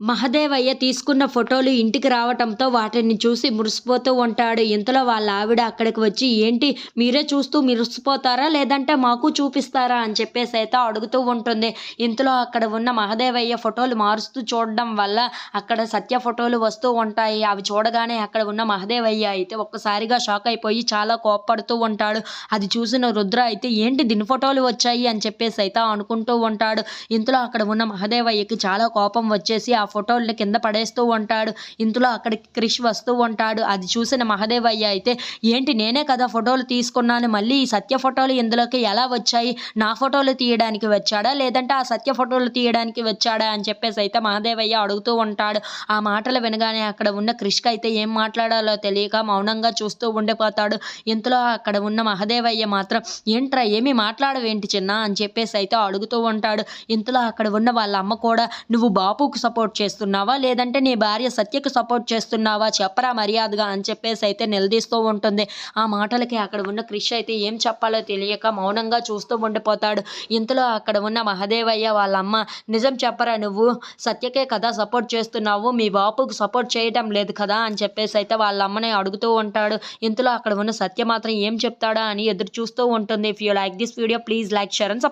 మహదేవయ్య తీసుకున్న ఫోటోలు ఇంటికి రావటంతో వాటిని చూసి మురిసిపోతూ ఉంటాడు. ఇంతలో వాళ్ళ ఆవిడ అక్కడికి వచ్చి ఏంటి మీరే చూస్తూ మురిసిపోతారా? లేదంటే మాకు చూపిస్తారా? అని చెప్పేసి అయితే అడుగుతూ ఉంటుంది. ఇంతలో అక్కడ ఉన్న మహదేవయ్య ఫోటోలు మారుస్తూ చూడడం వల్ల అక్కడ సత్య ఫోటోలు వస్తూ ఉంటాయి. అవి చూడగానే అక్కడ ఉన్న మహదేవయ్య అయితే ఒక్కసారిగా షాక్ అయిపోయి చాలా కోప్పడుతూ ఉంటాడు. అది చూసిన రుద్ర అయితే ఏంటి దిని ఫోటోలు వచ్చాయి? అని చెప్పేసి అయితే అనుకుంటూ ఉంటాడు. ఇంతలో అక్కడ ఉన్న మహదేవయ్యకి చాలా కోపం వచ్చేసి ఆ ఫోటోల్ని కింద పడేస్తూ ఉంటాడు. ఇంతలో అక్కడికి క్రిష్ వస్తూ ఉంటాడు. అది చూసిన మహదేవయ్య అయితే ఏంటి నేనే కదా ఫోటోలు తీసుకున్నాను. మళ్ళీ ఈ సత్య ఫోటోలు ఇందులోకి ఎలా వచ్చాయి? నా ఫోటోలు తీయడానికి వచ్చాడా? లేదంటే ఆ సత్య ఫోటోలు తీయడానికి వచ్చాడా? అని చెప్పేసి అయితే మహదేవయ్య అడుగుతూ ఉంటాడు. ఆ మాటలు వినగానే అక్కడ ఉన్న క్రిష్కి అయితే ఏం మాట్లాడాలో తెలియక మౌనంగా చూస్తూ ఉండిపోతాడు. ఇంతలో అక్కడ ఉన్న మహదేవయ్య మాత్రం ఏంట్రా ఏమీ మాట్లాడవేంటి చిన్న? అని చెప్పేసి అయితే అడుగుతూ ఉంటాడు. ఇంతలో అక్కడ ఉన్న వాళ్ళ అమ్మ కూడా నువ్వు బాపుకు సపోర్ట్ చేస్తున్నావా? లేదంటే నీ భార్య సత్యకు సపోర్ట్ చేస్తున్నావా? చెప్పరా మర్యాదగా అని చెప్పేసి అయితే నిలదీస్తూ ఉంటుంది. ఆ మాటలకి అక్కడ ఉన్న క్రిష్ అయితే ఏం చెప్పాలో తెలియక మౌనంగా చూస్తూ ఉండిపోతాడు. ఇంతలో అక్కడ ఉన్న మహదేవయ్య వాళ్ళ అమ్మ నిజం చెప్పరా నువ్వు? సత్యకే కదా సపోర్ట్ చేస్తున్నావు. మీ బాపుకు సపోర్ట్ చేయటం లేదు కదా? అని చెప్పేసి అయితే వాళ్ళ అమ్మని అడుగుతూ ఉంటాడు. ఇంతలో అక్కడ ఉన్న సత్య మాత్రం ఏం చెప్తాడా అని ఎదురు చూస్తూ ఉంటుంది. If you like this video please like share and